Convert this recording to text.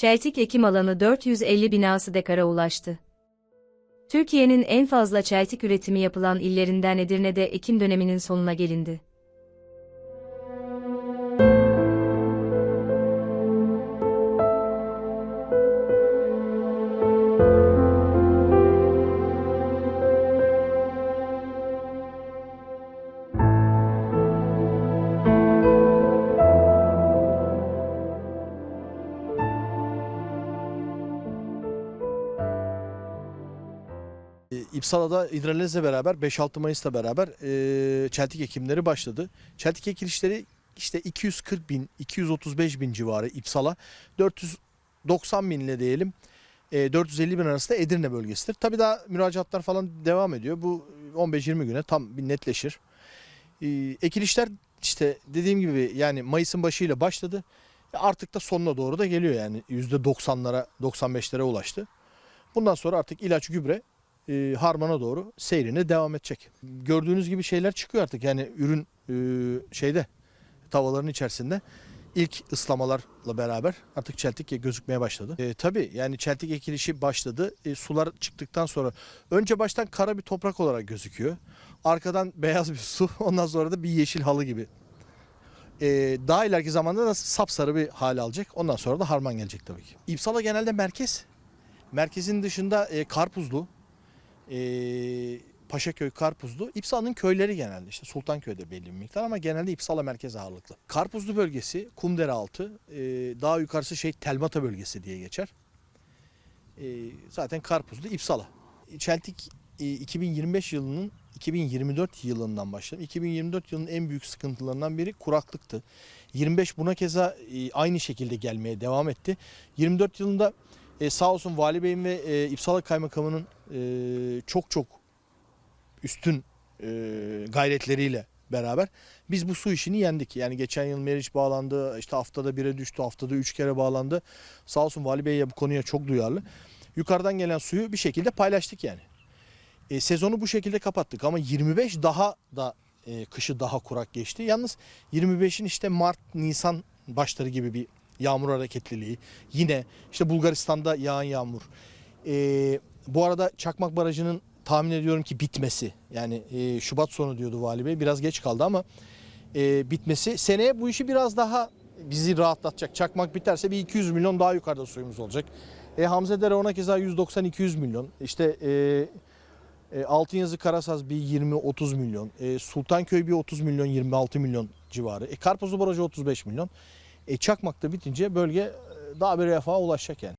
Çeltik ekim alanı 450 binası dekara ulaştı. Türkiye'nin en fazla çeltik üretimi yapılan illerinden Edirne'de ekim döneminin sonuna gelindi. İpsala'da İdralez'le beraber 5-6 Mayıs'la beraber çeltik ekimleri başladı. Çeltik ekilişleri işte 240 bin, 235 bin civarı İpsala, 490 bin ile diyelim e, 450 bin arasında Edirne bölgesidir. Tabii daha müracaatlar falan devam ediyor. Bu 15-20 güne tam bir netleşir. Ekilişler işte dediğim gibi yani Mayıs'ın başıyla başladı. Artık da sonuna doğru da geliyor yani %90'lara 95'lere ulaştı. Bundan sonra artık ilaç gübre e, harmana doğru seyrine devam edecek. Gördüğünüz gibi şeyler çıkıyor artık yani ürün e, şeyde tavaların içerisinde ilk ıslamalarla beraber artık çeltik gözükmeye başladı. E, tabii yani çeltik ekilişi başladı. E, sular çıktıktan sonra önce baştan kara bir toprak olarak gözüküyor. Arkadan beyaz bir su ondan sonra da bir yeşil halı gibi. E, daha ileriki zamanda da sapsarı bir hal alacak. Ondan sonra da harman gelecek tabii ki. İpsala genelde merkez. Merkezin dışında e, Karpuzlu, e, Paşaköy, Karpuzlu, İpsala'nın köyleri genelde işte Sultanköy'de belli bir miktar ama genelde İpsala merkez ağırlıklı. Karpuzlu bölgesi, Kumdere altı, e, daha yukarısı şey Telmata bölgesi diye geçer. E, zaten Karpuzlu, İpsala. Çeltik e, 2025 yılının 2024 yılından başladım. 2024 yılının en büyük sıkıntılarından biri kuraklıktı. 25 buna keza e, aynı şekilde gelmeye devam etti. 24 yılında e, sağ olsun Vali Bey'in ve e, İpsala Kaymakamı'nın e, çok çok üstün e, gayretleriyle beraber biz bu su işini yendik. Yani geçen yıl Meriç bağlandı, işte haftada bire düştü, haftada üç kere bağlandı. Sağ olsun Vali Bey ya bu konuya çok duyarlı. Yukarıdan gelen suyu bir şekilde paylaştık yani. E, sezonu bu şekilde kapattık ama 25 daha da e, kışı daha kurak geçti. Yalnız 25'in işte Mart, Nisan başları gibi bir yağmur hareketliliği. Yine işte Bulgaristan'da yağan yağmur. E, bu arada Çakmak Barajı'nın tahmin ediyorum ki bitmesi. Yani e, Şubat sonu diyordu Vali Bey. Biraz geç kaldı ama e, bitmesi. Seneye bu işi biraz daha bizi rahatlatacak. Çakmak biterse bir 200 milyon daha yukarıda suyumuz olacak. E, Hamzedere ona keza 190-200 milyon. İşte e, e, Altınyazı Karasaz bir 20-30 milyon. E, Sultanköy bir 30 milyon 26 milyon civarı. E, Karpuzlu Barajı 35 milyon. E, Çakmak'ta bitince bölge e, daha bir refaha ulaşacak yani.